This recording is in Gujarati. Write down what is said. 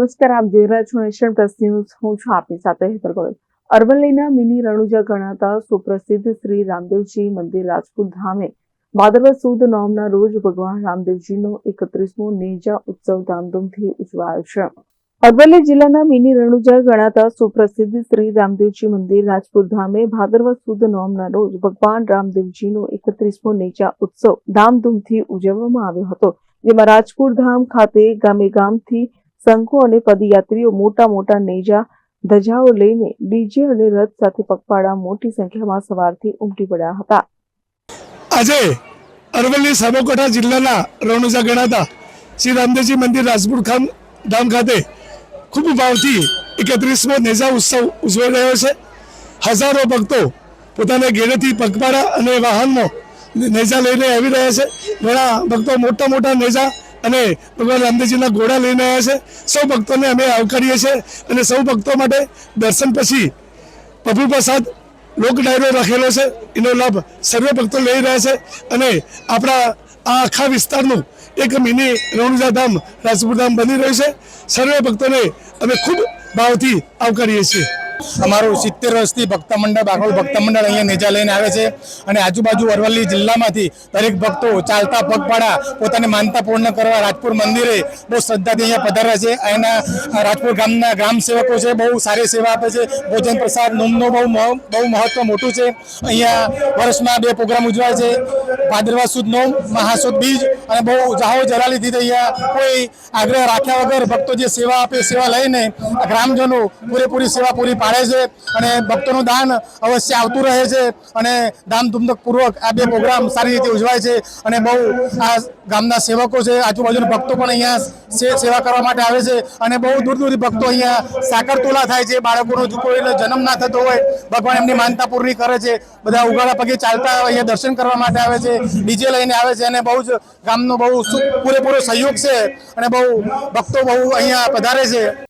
નમસ્કાર, આપ જોઈ રહ્યા છો નેશન પ્લસ ન્યૂઝ. હું છું આપની સાથે હેતર ગોયલ અરવલ્લીના મિની રણુજા ગણાતા સુપ્રસિદ્ધ શ્રી રામદેવજી મંદિર રાજપૂત ધામે ભાદરવા સુદ નોમના રોજ ભગવાન રામદેવજીનો એકત્રીસમો નેજા ઉત્સવ ધામધૂમથી ઉજવાયો છે. અરવલ્લી જિલ્લાના મિની રણુજા ગણાતા સુપ્રસિદ્ધ શ્રી રામદેવજી મંદિર રાજપુર ધામે ભાદરવા સુદ નોમના રોજ ભગવાન રામદેવજીનો એકત્રીસમો નેજા ઉત્સવ ધામધૂમથી ઉજવવામાં આવ્યો હતો, જેમાં રાજપુર ધામ ખાતે ગામે ગામથી સંઘો અને પદયાત્રીઓ મોટા મોટા નેજા ધજાઓ લઈને ડીજે અને રથ સાથે પગપાળા મોટી સંખ્યામાં સવારથી ઉમટી પડ્યા હતા. આજે અરવલ્લી સાબરકાંઠા જિલ્લાના રણુજા ગણાતા શ્રી રામદેવજી મંદિર રાજપુર ખાન ધામ ખાતે ખૂબ ભાવથી એકત્રીસમો નેજા ઉત્સવ ઉજવાઈ રહ્યો છે. હજારો ભક્તો પોતાના ઘેરેથી પગપાળા અને વાહનમાં નેજા લઈને આવી રહ્યા છે. ઘણા ભક્તો મોટા મોટા નેજા અને ભગવાન રામદેવજીના ઘોડા લઈને આવ્યા છે. સૌ ભક્તોને અમે આવકારીએ છીએ અને સૌ ભક્તો માટે દર્શન પછી પ્રભુ પ્રસાદ લોક ડાયરો રાખેલો છે. એનો લાભ સર્વે ભક્તો લઈ રહ્યા છે અને આપણા આ આખા વિસ્તારનું એક મિની રણુજા ધામ રાજપુર ધામ બની રહ્યું છે. સર્વે ભક્તોને અમે ખૂબ ભાવથી આવકારીએ છીએ. અમારું સિત્તેર વર્ષથી ભક્ત મંડળ બાકોલ ભક્ત મંડળ અહીંયા નેજા લઈને આવે છે અને આજુબાજુ અરવલ્લી જિલ્લામાંથી દરેક ભક્તો ચાલતા પગપાળા પોતાની માનતા પૂર્ણ કરવા રાજપુર મંદિરે બહુ શ્રદ્ધાથી અહીંયા પધાર્યા છે. અહીંના રાજપુર ગામના ગ્રામ સેવકો છે, બહુ સારી સેવા આપે છે. ભોજન પ્રસાદ નોમનો બહુ બહુ મહત્વ મોટું છે. અહીંયા વર્ષમાં બે પ્રોગ્રામ ઉજવાય છે. ભાદરવા સુદ નોમ મહાસુદ બીજ અને બહુ જાહો જલાલીથી અહીંયા કોઈ આગ્રહ રાખ્યા વગર ભક્તો જે સેવા આપે, સેવા લઈને ગ્રામજનો પૂરેપૂરી સેવા પૂરી પાડે છે અને ભક્તોનું દાન અવશ્ય આવતું રહે છે અને ધામધૂમપૂર્વક આ બે પ્રોગ્રામ સારી રીતે ઉજવાય છે અને બહુ આ ગામના સેવકો છે, આજુબાજુના ભક્તો પણ અહીંયા સેવા કરવા માટે આવે છે અને બહુ દૂર દૂરથી ભક્તો અહીંયા સાકર તોલા થાય છે, બાળકોનો કોઈનો જન્મ ના થતો હોય, ભગવાન એમની માનતા પૂરી કરે છે, બધા ઉગાડા પગે ચાલતા અહીંયા દર્શન કરવા માટે આવે છે, ડીજે લઈને આવે છે અને બહુ જ ગામનો બહુ પૂરેપૂરો સહયોગ છે અને બહુ ભક્તો બહુ અહીંયા પધારે છે.